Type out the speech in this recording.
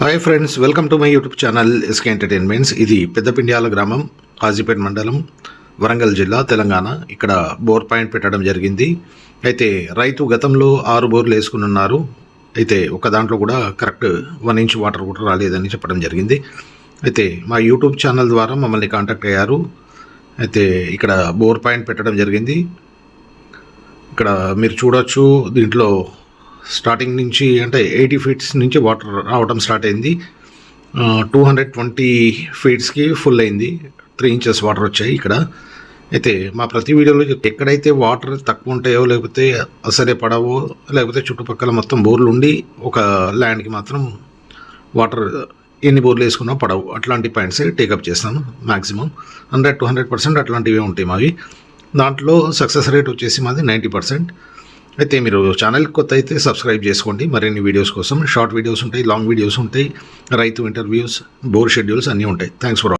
Hi friends welcome to my YouTube channel SK entertainments ఇది పెద్దపిండియాల గ్రామం కాజీపేట మండలం వరంగల్ జిల్లా తెలంగాణ. ఇక్కడ బోర్ పాయింట్ పెట్టడం జరిగింది. అయితే రైతు గతంలో ఆరు బోర్లు వేసుకుని ఉన్నారు అయితే ఒక దాంట్లో కూడా కరెక్ట్ వన్ ఇంచ్ వాటర్ కూడా రాలేదని చెప్పడం జరిగింది. అయితే మా యూట్యూబ్ ఛానల్ ద్వారా మమ్మల్ని కాంటాక్ట్ అయ్యారు. అయితే ఇక్కడ బోర్ పాయింట్ పెట్టడం జరిగింది. ఇక్కడ మీరు చూడొచ్చు దీంట్లో స్టార్టింగ్ నుంచి అంటే ఎయిటీ ఫీట్స్ నుంచి వాటర్ రావడం స్టార్ట్ అయింది. టూ హండ్రెడ్ ట్వంటీ ఫీట్స్కి ఫుల్ అయింది. త్రీ ఇంచెస్ వాటర్ వచ్చాయి ఇక్కడ. అయితే మా ప్రతి వీడియోలో ఎక్కడైతే వాటర్ తక్కువ ఉంటాయో లేకపోతే అసలే పడవో లేకపోతే చుట్టుపక్కల మొత్తం బోర్లు ఉండి ఒక ల్యాండ్కి మాత్రం వాటర్ ఎన్ని బోర్లు వేసుకున్నా పడవు. అట్లాంటి పాయింట్స్ టేకప్ చేస్తాను maximum hundred to hundred percent అట్లాంటివే ఉంటాయి మావి. దాంట్లో సక్సెస్ రేట్ వచ్చేసి మాది నైంటీ పర్సెంట్. అయితే మీరు ఛానల్ కొత్త అయితే సబ్స్క్రైబ్ చేసుకోండి. మరిన్ని వీడియోస్ కోసం షార్ట్ వీడియోస్ ఉంటాయి లాంగ్ వీడియోస్ ఉంటాయి రైతు ఇంటర్వ్యూస్ బోర్ షెడ్యూల్స్ అన్నీ ఉంటాయి. Thanks for